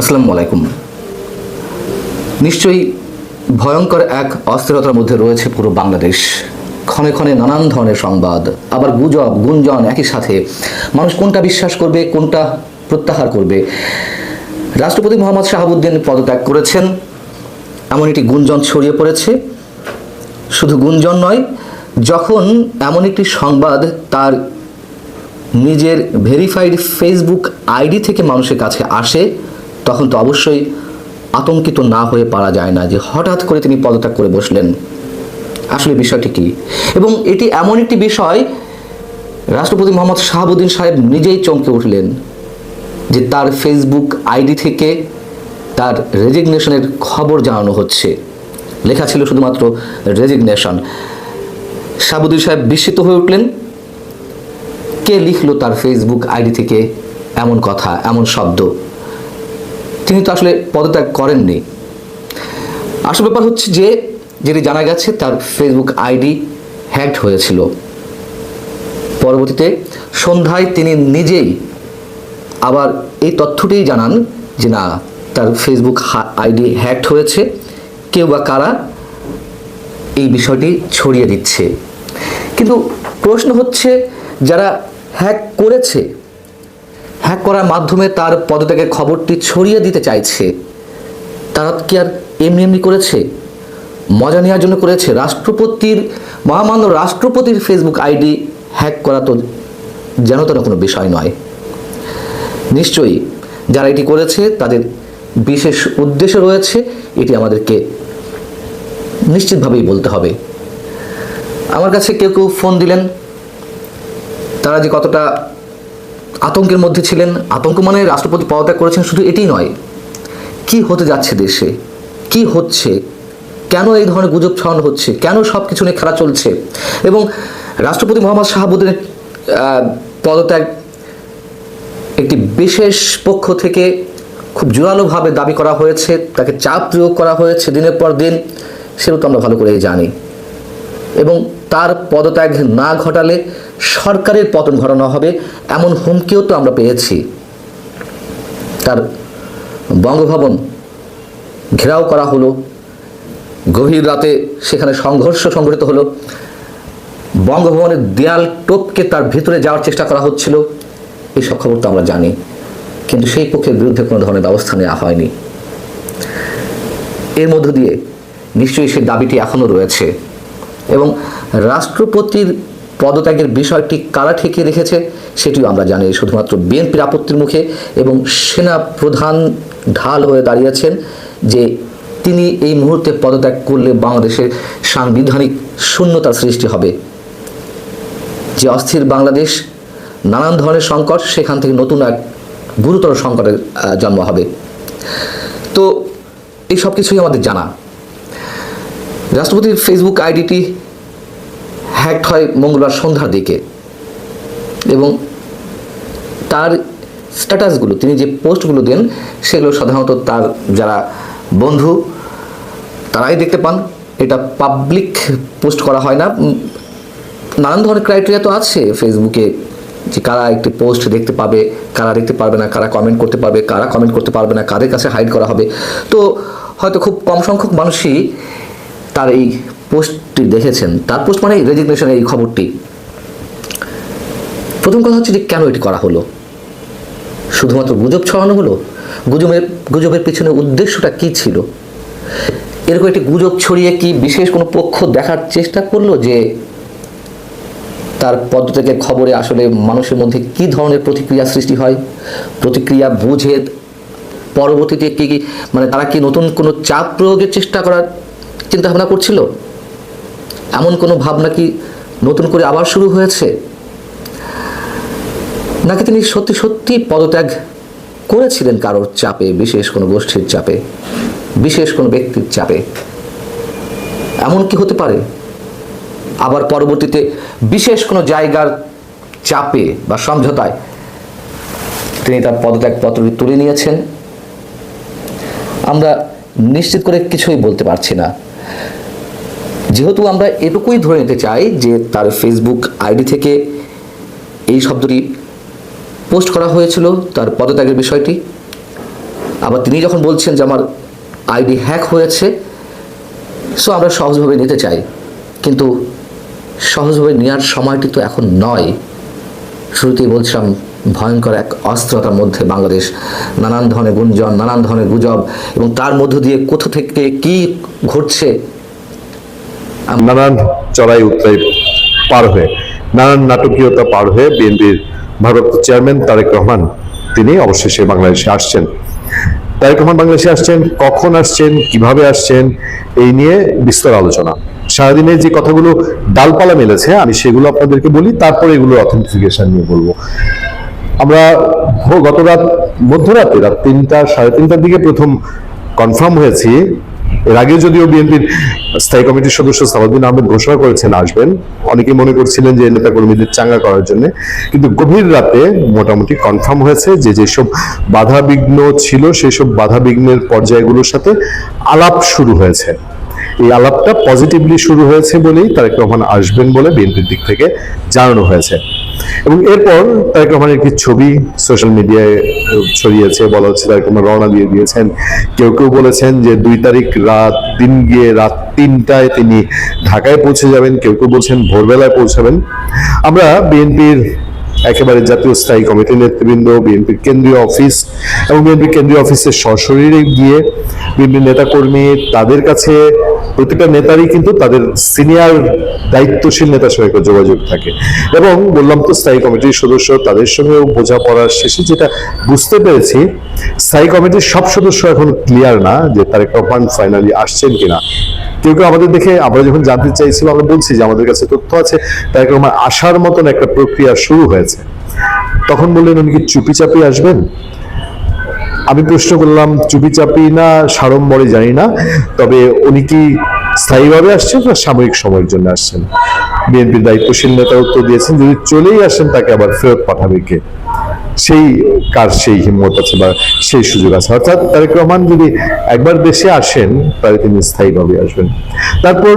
আসসালামু আলাইকুম। নিশ্চয়ই ভয়ঙ্কর এক অস্থিরতার মধ্যে রয়েছে পুরো বাংলাদেশ। ক্ষণে ক্ষণে নানান ধরনের সংবাদ, আবার গুজব, গুঞ্জন একই সাথে। মানুষ কোনটা বিশ্বাস করবে, কোনটা প্রত্যাহার করবে? রাষ্ট্রপতি মোহাম্মদ শাহাবুদ্দিন পদত্যাগ করেছেন। এমন একটি গুঞ্জন ছড়িয়ে পড়েছে। শুধু গুঞ্জন নয়, যখন এমন একটি সংবাদ তার নিজের ভেরিফাইড ফেসবুক আইডি থেকে মানুষের কাছে আসে তখন তো অবশ্যই আতঙ্কিত না হয়ে পারা যায় না যে হঠাৎ করে তিনি পদত্যাগ করে বসলেন। আসলে বিষয়টি কি? এবং এটি এমন একটি বিষয়, রাষ্ট্রপতি মোহাম্মদ শাহাবুদ্দিন সাহেব নিজেই চমকে উঠলেন যে তার ফেসবুক আইডি থেকে তার রেজিগনেশনের খবর জানানো হচ্ছে। লেখা ছিল শুধুমাত্র রেজিগনেশন। শাহাবুদ্দিন সাহেব বিস্মিত হয়ে উঠলেন, কে লিখলো তার ফেসবুক আইডি থেকে এমন কথা, এমন শব্দ? তিনি তো আসলে পদত্যাগ করেননি। আসল ব্যাপার হচ্ছে যে, যেটি জানা গেছে, তার ফেসবুক আইডি হ্যাকড হয়েছিল। পরবর্তীতে সন্ধ্যায় তিনি নিজেই আবার এই তথ্যটিই জানান যে, না, তার ফেসবুক আইডি হ্যাকড হয়েছে। কেউ বা কারা এই বিষয়টি ছড়িয়ে দিচ্ছে। কিন্তু প্রশ্ন হচ্ছে, যারা হ্যাক করেছে হ্যাক করার মাধ্যমে তার পদত্যাগের খবরটি ছড়িয়ে দিতে চাইছে। তারা কি আর এমনি এমনি করেছে? মজা নেওয়ার জন্য করেছে রাষ্ট্রপতির, মহামান্য রাষ্ট্রপতির ফেসবুক আইডি হ্যাক করা তো যেন তেন কোনো বিষয় নয়। নিশ্চয়ই যারা এটি করেছে, তাদের বিশেষ উদ্দেশ্য রয়েছে, এটি আমাদেরকে নিশ্চিতভাবেই বলতে হবে। আমার কাছে কেউ কেউ ফোন দিলেন। তারা যে কতটা আতঙ্কের মধ্যে ছিলেন। আতঙ্ক মানে রাষ্ট্রপতি পদত্যাগ করেছেন শুধু এটাই নয়। কি হতে যাচ্ছে দেশে? কি হচ্ছে? কেন এই ধরনের গুজব ছড়ানো হচ্ছে? কেন সব কিছু নিয়ে খেলা চলছে? এবং রাষ্ট্রপতি মোহাম্মদ শাহাবুদ্দিনের আহ, পদত্যাগ একটি বিশেষ পক্ষ থেকে খুব জোরালোভাবে দাবি করা হয়েছে। তাকে চাপ প্রয়োগ করা হয়েছে। দিনের পর দিন সেটা তো আমরা ভালো করেই জানি। এবং তার পদত্যাগ না ঘটালে সরকারের পতন ঘটানো হবে, এমন হুমকিও তো আমরা পেয়েছি। তার বঙ্গভবন ঘেরাও করা হলো। গভীর রাতে সেখানে সংঘর্ষ সংঘটিত হলো। বঙ্গভবনের দেয়াল টোপকে তার ভিতরে যাওয়ার চেষ্টা করা হচ্ছিল। এইসব খবর তো আমরা জানি, কিন্তু সেই পক্ষের বিরুদ্ধে কোনো ধরনের ব্যবস্থা নেওয়া হয়নি। এর মধ্য দিয়ে নিশ্চয়ই সেই দাবিটি এখনও রয়েছে। এবং রাষ্ট্রপতির পদত্যাগের বিষয়টি কারা ঠেকিয়ে রেখেছে, সেটিও আমরা জানি শুধুমাত্র বিএনপির আপত্তির মুখে এবং সেনা প্রধান ঢাল হয়ে দাঁড়িয়েছেন যে তিনি এই মুহূর্তে পদত্যাগ করলে বাংলাদেশের সাংবিধানিক শূন্যতার সৃষ্টি হবে। যে অস্থির বাংলাদেশ, নানান ধরনের সংকট, সেখান থেকে নতুন এক গুরুতর সংকটের জন্ম হবে। তো এই সব কিছুই আমাদের জানা। রাষ্ট্রপতির ফেসবুক আইডিটি হ্যাকড হয় মঙ্গলবার সন্ধ্যার দিকে। এবং তার স্ট্যাটাসগুলো তিনি যে পোস্টগুলো দেন, সেগুলো সাধারণত তার যারা বন্ধু, তারাই দেখতে পান। এটা পাবলিক পোস্ট করা হয় না। নানান ধরনের ক্রাইটেরিয়া তো আছে ফেসবুকে যে কারা একটি পোস্ট দেখতে পাবে, কারা দেখতে পারবে না, কারা কমেন্ট করতে পারবে, কারা কমেন্ট করতে পারবে না, কাদের কাছে হাইড করা হবে। তো হয়তো খুব কম সংখ্যক মানুষই তার এই পোস্টটি দেখেছেন। তার পোস্ট মানে রেজিগনেশন এই খবরটি। প্রথম কথা হচ্ছে যে কেন এটি করা হলো? শুধুমাত্র গুজব ছড়ানো হলো? গুজবের গুজবের পিছনে উদ্দেশ্যটা কি ছিল? এরকম একটি গুজব ছড়িয়ে কি বিশেষ কোনো পক্ষ দেখার চেষ্টা করল যে তার পদত্যাগের খবরে আসলে মানুষের মধ্যে কি ধরনের প্রতিক্রিয়া সৃষ্টি হয়? প্রতিক্রিয়া বুঝে পরবর্তীতে কি কি মানে তারা কি নতুন কোনো চাপ প্রয়োগের চেষ্টা করার চিন্তা ভাবনা করছিল? এমন কোনো ভাবনা কি নতুন করে আবার শুরু হয়েছে? নাকি তিনি সত্যি সত্যি পদত্যাগ করেছিলেন কারোর চাপে, বিশেষ কোনো গোষ্ঠীর চাপে, বিশেষ কোনো ব্যক্তির চাপে? এমন কি হতে পারে? আবার পরবর্তীতে বিশেষ কোনো জায়গার চাপে বা সমঝোতায় তিনি তার পদত্যাগ পত্রটি তুলে নিয়েছেন? আমরা নিশ্চিত করে কিছুই বলতে পারছি না। যেহেতু আমরা এটুকুই ধরে নিতে চাই যে তার ফেসবুক আইডি থেকে এই শব্দটি পোস্ট করা হয়েছিল, তার পদত্যাগের বিষয়টি। আবার তিনি যখন বলছেন যে আমার আইডি হ্যাক হয়েছে সো আমরা সহজভাবে নিতে চাই। কিন্তু সহজভাবে নেওয়ার সময়টি তো এখন নয়। শুরুতেই বলছিলাম ভয়ঙ্কর এক অস্থিরতার মধ্যে বাংলাদেশ নানান ধরনের গুঞ্জন, নানান ধরনের গুজব এবং তার মধ্য দিয়ে কোথা থেকে কি ঘটছে? নানান চড়াই উত্তরাই পার হয়ে, নানান নাটকীয়তা পার হয়ে বিএনপির ভারপ্রাপ্ত চেয়ারম্যান তারেক রহমান, তিনি অবশেষে বাংলাদেশে আসছেন। তারেক রহমান বাংলাদেশে আসছেন, কখন আসছেন, কীভাবে আসছেন, এই নিয়ে বিস্তর আলোচনা। সারাদিনে যে কথাগুলো ডালপালা মেলেছে, আমি সেগুলো আপনাদেরকে বলি, তারপরে এগুলো অথেন্টিফিকেশন নিয়ে বলব। আমরা গত রাত মধ্যরাতে, রাত তিনটা, সাড়ে তিনটার দিকে প্রথম কনফার্ম হয়েছি। এর আগে যদিও বিএনপির স্থায়ী কমিটির সদস্য সালাউদ্দিন আহমেদ ঘোষণা করেছেন আসবেন। অনেকে মনে করছিলেন যে নেতা কর্মীদের চাঙ্গা করার জন্য। কিন্তু গভীর রাতে মোটামুটি কনফার্ম হয়েছে যে যেসব বাধা বিঘ্ন ছিল, সেসব বাধা বিঘ্নের পর্যায়গুলোর সাথে আলাপ শুরু হয়েছে। এই আলাপটা পজিটিভলি শুরু হয়েছে বলেই তারেক রহমান আসবেন বলে বিএনপির দিক থেকে জানানো হয়েছে। এবং এরপর তারেক রহমানের একটি ছবি সোশ্যাল মিডিয়ায় ছড়িয়েছে, বলা হচ্ছে তারেক রহমান রওনা দিয়ে দিয়েছেন। কেউ কেউ বলেছেন যে দুই তারিখ রাত দিন গিয়ে রাত তিনটায় তিনি ঢাকায় পৌঁছে যাবেন। কেউ কেউ বলছেন ভোরবেলায় পৌঁছাবেন। আমরা বিএনপির একেবারে জাতীয় স্থায়ী কমিটির নেতৃবৃন্দ, বিএনপির কেন্দ্রীয় অফিস এবং বিএনপির কেন্দ্রীয় অফিসের সশরীরে গিয়ে বিএনপি নেতাকর্মী তাদের কাছে প্রতিটা নেতারই কিন্তু তাদের সিনিয়র দায়িত্বশীল নেতার সঙ্গে যোগাযোগ থাকে। এবং বললাম তো স্থায়ী কমিটির সদস্য তাদের সঙ্গেও বোঝাপড়ার শেষে যেটা বুঝতে পেরেছি, স্থায়ী কমিটির সব সদস্য এখন ক্লিয়ার না যে তারেক রহমান ফাইনালি আসছেন কিনা। কেউ কেউ আমাদের দেখে, আমরা যখন জানতে চাইছিলাম, আমরা বলছি যে আমাদের কাছে তথ্য আছে, তাই রহমান আসার মতন একটা প্রক্রিয়া শুরু হয়েছে। তখন বললেন, উনি কি চুপি চাপি আসবেন? আমি প্রশ্ন করলাম, চুপি চাপি না, সাড়ম্বরে জানি না, তবে উনি কি স্থায়ীভাবে আসছেন না সাময়িক সময়ের জন্য আসছেন? বিএনপির দায়িত্বশীল নেতা উত্তর দিয়েছেন, যদি চলেই আসেন, তাকে আবার ফেরত পাঠাবে কে? সেই কার সেই হিম্মত আছে বা সেই সুযোগ আছে। অর্থাৎ তারেক রহমান যদি একবার দেশে আসেন, তাহলে তিনি স্থায়ীভাবে আসবেন। তারপর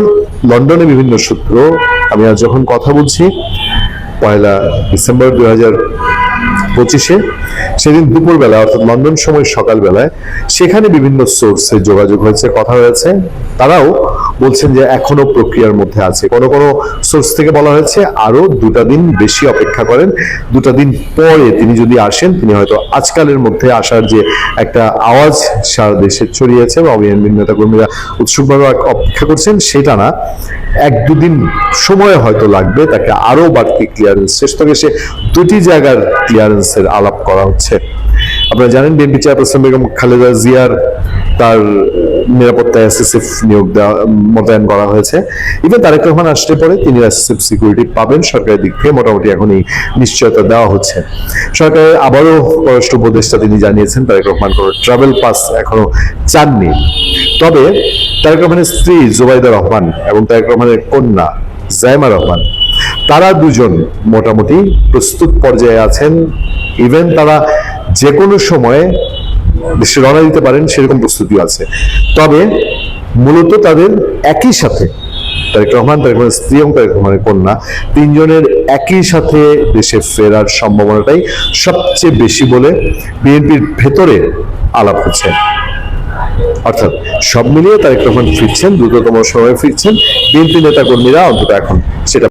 লন্ডনে বিভিন্ন সূত্র, আমি আজ যখন কথা বলছি, পয়লা ডিসেম্বর দুই হাজার পঁচিশে, সেদিন দুপুরবেলা, অর্থাৎ লন্ডন সময় সকালবেলায়, সেখানে বিভিন্ন সোর্সে যোগাযোগ হয়েছে, কথা হয়েছে। তারাও বলছেন যে এখনও প্রক্রিয়ার মধ্যে আছে। কোনো কোনো সোর্স থেকে বলা হয়েছে আরও দুটা দিন বেশি অপেক্ষা করেন। দুটা দিন পরে তিনি যদি আসেন, তিনি হয়তো আজকালের মধ্যে আসার যে একটা আওয়াজ সারা দেশে ছড়িয়েছে বা বিএনপির নেতাকর্মীরা উৎসুকভাবে অপেক্ষা করছেন, সেটা না। এক দুদিন সময় হয়তো লাগবে তাকে আরও বাড়তি ক্লিয়ারেন্স শেষ থেকে সে দুটি জায়গার ক্লিয়ারেন্সের আলাপ করা হচ্ছে। আপনারা জানেন, বিএনপি চেয়ারপারসন বেগম খালেদা জিয়ার তার নিরাপত্তা এসএসএফ নিয়োগ দেওয়া মোতায়েন করা হয়েছে। ইভেন তারেক রহমান আসলে পরে তিনি এসএসএফ সিকিউরিটি পাবেন, সরকারের দিক থেকে মোটামুটি এখনই নিশ্চয়তা দেওয়া হচ্ছে। সরকারের আবারও পররাষ্ট্র উপদেষ্টা তিনি জানিয়েছেন, তারেক রহমান কোনো ট্রাভেল পাস এখনও চাননি। তবে তারেক রহমানের স্ত্রী জুবাইদা রহমান এবং তারেক রহমানের কন্যা জায়মা রহমান, তারা দুজন মোটামুটি প্রস্তুত পর্যায়ে আছেন। ইভেন তারা যে কোনো সময়ে দেশে রওনা দিতে পারেন, সেরকম প্রস্তুতি আছে। তবে মূলত তাদের একই সাথে তারেক রহমান, তারেক রহমানের স্ত্রী এবং তারেক রহমানের কন্যা তিনজনের একই সাথে দেশে ফেরার সম্ভাবনাটাই সবচেয়ে বেশি বলে বিএনপির ভেতরে আলাপ হচ্ছে। অর্থাৎ সব মিলিয়ে তারেক রহমান ফিরছেন, দ্রুততম সময়ে ফিরছেন। বিএনপি নেতা কর্মীরা অন্তত এখন সেটা